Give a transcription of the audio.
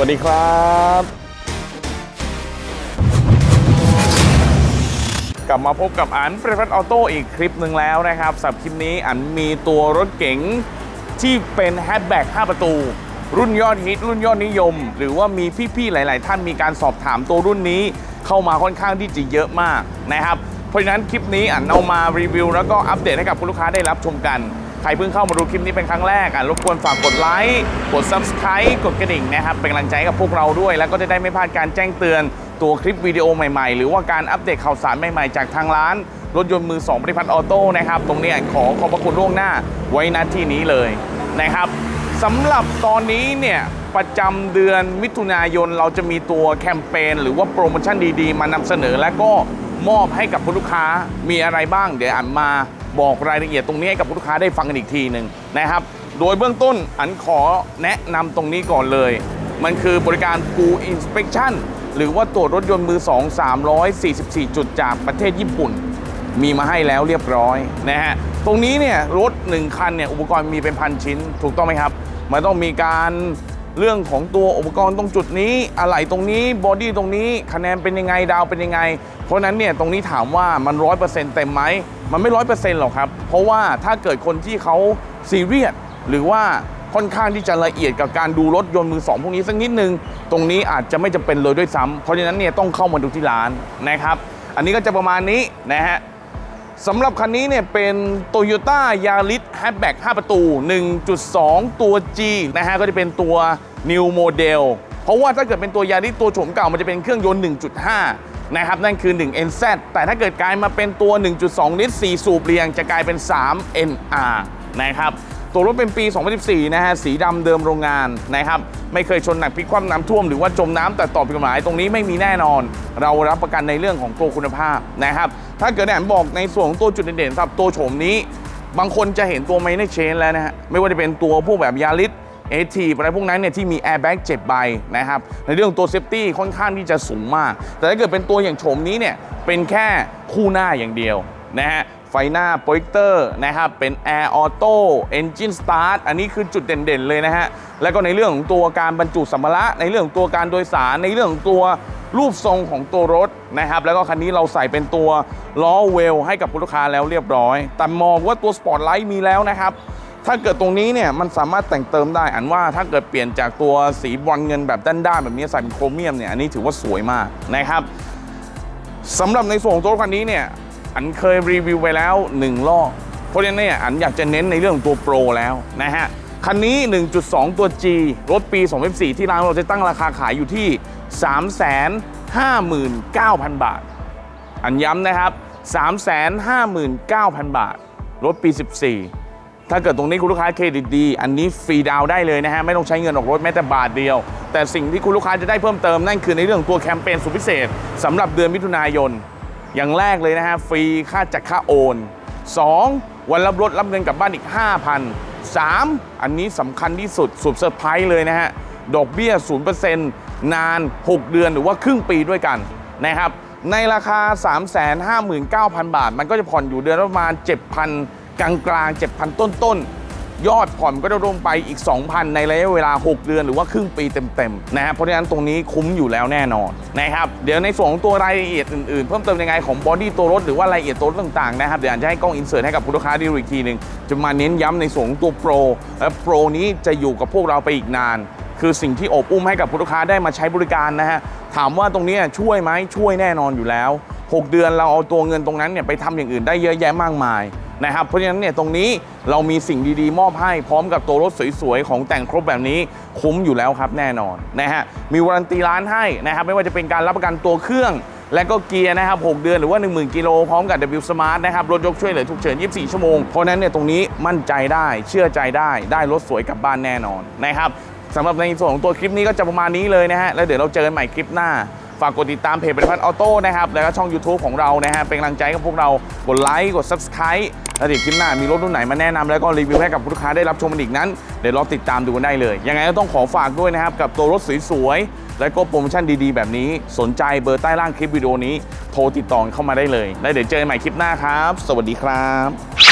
วัสดีครับ กลับมาพบกับอันเปรพัฒออโต้อีกคลิปหนึ่งแล้วนะครับสำหรับคลิปนี้อันมีตัวรถเก๋งที่เป็นแฮชแบ็ก5ประตู รุ่นยอดฮิต รุ่นยอดนิยม หรือว่ามีพี่ๆ หลาย ๆ ท่านมีการสอบถามตัวรุ่นนี้เข้ามาค่อนข้างที่จะเยอะมากนะครับ เพราะฉะนั้นคลิปนี้อันเอามารีวิวแล้วก็อัปเดตให้กับคุณลูกค้าได้รับชมกัน ใครเพิ่งเข้ามาดูคลิปนี้เป็นครั้งแรกอะรบกวนฝากกดไลค์กด Subscribe กดกระดิ่งนะครับ เป็นกำลังใจกับพวกเราด้วย แล้วก็จะได้ไม่พลาดการแจ้งเตือนตัวคลิปวิดีโอใหม่ๆ หรือว่าการอัปเดตข่าวสารใหม่ๆ จากทางร้าน รถยนต์มือ2บริพัตรออโต้นะครับ ตรงนี้ขอขอบพระคุณล่วงหน้าไว้ณที่นี้เลยนะครับสำหรับตอนนี้เนี่ยประจำเดือนมิถุนายนเราจะมีตัวแคมเปญหรือว่าโปรโมชั่นดีๆ มานำเสนอและก็มอบให้กับคุณลูกค้ามีอะไรบ้าง เดี๋ยวอ่านมา บอกรายละเอียดตรงนี้ให้กับลูกค้าได้ฟังกันอีกทีหนึ่งนะครับ โดยเบื้องต้นอันขอแนะนำตรงนี้ก่อนเลย มันคือบริการ Full Inspection หรือว่าตรวจรถยนต์มือ 2 344 จุดจากประเทศญี่ปุ่น มีมาให้แล้วเรียบร้อยนะฮะ ตรงนี้เนี่ยรถ 1 คันเนี่ยอุปกรณ์มีเป็นพันชิ้น ถูกต้องไหมครับ มันต้องมีการ เรื่องของตัวอุปกรณ์ตรงจุดนี้อะไหล่ตรงนี้บอดี้ตรงนี้คะแนนเป็นยังไงดาวเป็นยังไง เพราะนั้นเนี่ยตรงนี้ถามว่ามันร้อยเปอร์เซ็นต์เต็มไหมมันไม่ร้อยเปอร์เซ็นต์หรอกครับ เพราะว่าถ้าเกิดคนที่เขาซีเรียสหรือว่าค่อนข้างที่จะละเอียดกับการดูรถยนต์มือสองพวกนี้สักนิดนึง ตรงนี้อาจจะไม่จำเป็นเลยด้วยซ้ำเพราะฉะนั้นเนี่ยต้องเข้ามาดูที่ร้านนะครับ อันนี้ก็จะประมาณนี้นะฮะ สำหรับคันนี้เนี่ยเป็น Toyota Yaris Hatchback 5 ประตู 1.2 ตัว G นะฮะ ก็จะเป็นตัว New Model เพราะว่าถ้าเกิดเป็นตัวยาริสตัวโฉมเก่ามันจะเป็นเครื่องยนต์ 1.5 นะครับ นั่นคือ 1 NZ แต่ถ้าเกิดกลายมาเป็นตัว 1.2 ลิตร 4 สูบเรียง จะกลายเป็น 3 NR นะครับ ตัวรถเป็นปี 2014 นะฮะ สีดำเดิมโรงงานนะครับ ไม่เคยชนหนักพลิกคว่ำน้ำท่วมหรือว่าจมน้ำแต่ต่อผิดกฎหมายตรงนี้ไม่มีแน่นอน เรารับประกันในเรื่องของตัวคุณภาพนะครับ ถ้าเกิดแอนบอกในส่วนของตัวจุดเด่นๆสำหรับตัวโฉมนี้ บางคนจะเห็นตัวไมเนเชนแล้วนะฮะ ไม่ว่าจะเป็นตัวพวกแบบยาริสเอทีอะไรพวกนั้นเนี่ยที่มีแอร์แบ็ก7ใบนะครับ ในเรื่องตัวเซฟตี้ค่อนข้างที่จะสูงมาก แต่ถ้าเกิดเป็นตัวอย่างโฉมนี้เนี่ยเป็นแค่คู่หน้าอย่างเดียวนะฮะ ฟหน้าโปรเจคเตอร์นะครับ เป็น Air Auto Engine Start อันนี้คือจุดเด่นๆเลยนะฮะ แล้วก็ในเรื่องของตัวการบรรจุสัมภาระ ในเรื่องของตัวการโดยสาร ในเรื่องของตัวรูปทรงของตัวรถนะครับ แล้วก็คันนี้เราใส่เป็นตัวล้อเวลให้กับคุณลูกค้าแล้วเรียบร้อย แต่มองว่าตัวสปอร์ตไลท์มีแล้วนะครับ ถ้าเกิดตรงนี้เนี่ยมันสามารถแต่งเติมได้ อันว่าถ้าเกิดเปลี่ยนจากตัวสีบอลเงินแบบด้านๆแบบนี้ใส่เป็นโครเมียมเนี่ย อันนี้ถือว่าสวยมากนะครับสำหรับในส่วนของตัวรถคันนี้เนี่ย อันเคยรีวิวไปแล้ว 1 รอบ เพราะฉะนั้นเนี่ยอันอยากจะเน้นในเรื่องของตัวโปรแล้วนะฮะ คันนี้ 1.2 ตัว G รถปี 2014ที่ร้านเราจะตั้งราคาขายอยู่ที่ 359,000 บาท อันย้ำนะครับ 359,000 บาท รถปี 14 ถ้าเกิดตรงนี้คุณลูกค้าเครดิตดี อันนี้ฟรีดาวได้เลยนะฮะ ไม่ต้องใช้เงินออกรถแม้แต่บาทเดียว แต่สิ่งที่คุณลูกค้าจะได้เพิ่มเติมนั่นคือในเรื่องของตัวแคมเปญสุดพิเศษสำหรับเดือนมิถุนายน อย่างแรกเลยนะฮะฟรีค่าจัดค่าโอน 2. วันรับรถรับเงินกลับบ้านอีก 5,000 3. อันนี้สำคัญที่สุดสุดเซอร์ไพรส์เลยนะฮะ ดอกเบี้ย 0%นาน 6 เดือนหรือว่าครึ่งปีด้วยกันนะครับ ในราคา 359,000 บาท มันก็จะผ่อนอยู่เดือนประมาณ 7,000 กลางๆ 7,000 ต้นๆ ยอดผ่อนก็จะรวมไปอีก 2,000 ในระยะเวลา 6 เดือนหรือว่าครึ่งปีเต็มๆนะฮะเพราะฉะนั้นตรงนี้คุ้มอยู่แล้วแน่นอนนะครับเดี๋ยวในส่วนของตัวรายละเอียดอื่นๆ เพิ่มเติมยังไงของบอดี้ตัวรถหรือว่ารายละเอียดตัวรถต่างๆนะครับเดี๋ยวอันจะให้กล้องอินเสิร์ตให้กับผู้ลูกค้าได้ดูอีกทีหนึ่งจะมาเน้นย้ำในส่วนของตัวโปรและโปรนี้จะอยู่กับพวกเราไปอีกนาน คือสิ่งที่อบอุ้มให้กับผู้ลูกค้าได้มาใช้บริการนะฮะถามว่าตรงนี้ช่วยไหมช่วยแน่นอนอยู่แล้ว 6 เดือนเราเอาตัวเงินตรงนั้นเนี่ยไปทำอย่างอื่นได้เยอะแยะมากมาย นะครับ เพราะฉะนั้นเนี่ยตรงนี้เรามีสิ่งดีๆ มอบให้พร้อมกับตัวรถสวยๆ ของแต่งครบแบบนี้คุ้มอยู่แล้วครับแน่นอนนะฮะมีวารันตีร้านให้นะครับไม่ว่าจะเป็นการรับประกันตัวเครื่องและก็เกียร์นะครับ 6 เดือนหรือว่า 10,000 กิโลพร้อมกับ W Smart นะครับ รถยกช่วยเหลือฉุกเฉิน 24 ชั่วโมง เพราะนั้นเนี่ยตรงนี้มั่นใจได้เชื่อใจได้ ได้รถสวยกลับบ้านแน่นอนนะครับสำหรับในส่วนของตัวคลิปนี้ก็จะประมาณนี้เลยนะฮะ แล้วเดี๋ยวเราเจอกันใหม่คลิปหน้า ฝากกดติดตามเพจบริพัฒน์ออโต้นะครับแล้วก็ช่อง YouTube ของเรานะฮะเป็นกำลังใจกับพวกเรากดไลค์กด Subscribe แล้วเดี๋ยวคลิปหน้ามีรถรุ่นไหนมาแนะนำแล้วก็รีวิวให้กับลูกค้าได้รับชมกันอีกนั้น เดี๋ยวรอติดตามดูกันได้เลย ยังไงก็ต้องขอฝากด้วยนะครับ กับตัวรถสวยๆ และก็โปรโมชั่นดีๆ แบบนี้ สนใจเบอร์ใต้ล่างคลิปวิดีโอนี้ โทรติดต่อเข้ามาได้เลย แล้เดี๋ยวเจอกันใหม่คลิปหน้าครับ สวัสดีครับ